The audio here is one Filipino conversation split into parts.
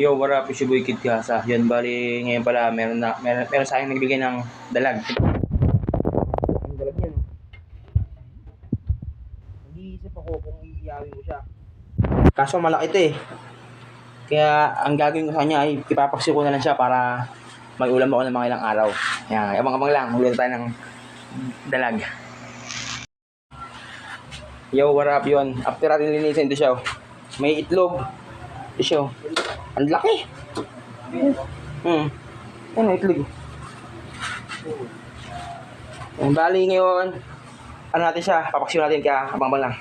Yo, what up? It's your boy Kid Kasa. Yan, bali, ngayon pala, meron na, meron, meron sa akin nagbigay ng dalag. Ang dalag yan. Nag-iisip ako kung iyawin ko siya. Kaso malaki ito eh. Kaya, ang gagawin ko sa kanya ay ipapaksi ko na lang siya para may ulam ako ng mga ilang araw. Yan, abang-abang lang. Magluto tayo ng dalag. Yo, what up yun? After natin linisin ito siya, oh. may itlog. Ito siya, oh. Ang laki. Hmm. Ano itlog? Ang bali ngayon, ano natin siya, papaksiw natin kaya abang-abang lang.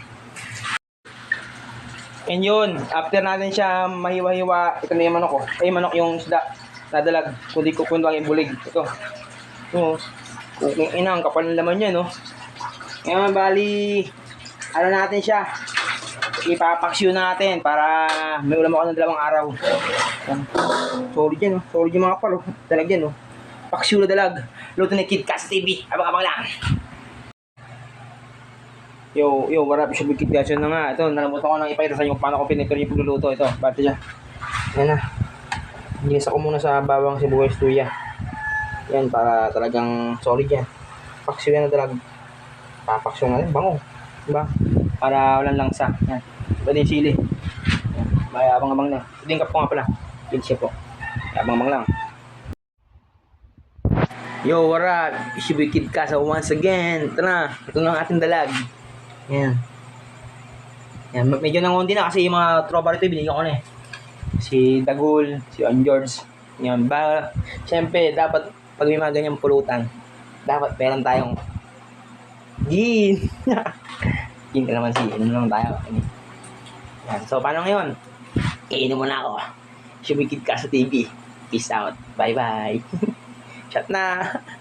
And yun, after natin siya mahiwa-hiwa, ito na yung manok ko. Ay, manok yung isda. Nadalag. Kundi ko kung yung bulig. Ito. Ito. Kung ina, ang kapal ng laman niya, no? Ngayon, bali, ano natin siya, ipapaksiw natin para may ulam ako ng dalawang araw. Solid yan, oh. Solid yung mga palo. Dalag yan, oh. Paksiw na dalag. Luto ni Kid Kas TV. Abang-abang lang. Yo, yo, what up? Should be Kid. Yun na nga. Ito, nalamutan ko nang ipakita sa inyo paano ko pinipiro yung pagluluto. Ito, bati siya. Yan na. Ginisa ko muna sa bawang sibuyas tuya. Yan, para talagang solid yan. Paksiw yan na dalag. Papaksiw na rin. Bango. Diba? Para walang langsa. Yan. Pwede yung sili. Yan. May abang-abang na. Tingkap ko nga pala. Siya po. Abang-abang lang. Yo, what up? It's your boy Kid Kasa once again. Ito na. Ito na ang ating dalag. Yan. Yan. Medyo nangunti na kasi yung mga tropa rito binigyan ko na eh. Si Dagul, si On. Yan. Ba, Siyempre, dapat pag may mga ganyang pulutan, dapat meron tayong gin. gin ka naman si, ano naman tayo. Yan. So, paano ngayon? Kainin mo na ako. Shumikid ka sa TV. Peace out. Bye-bye. Shut na.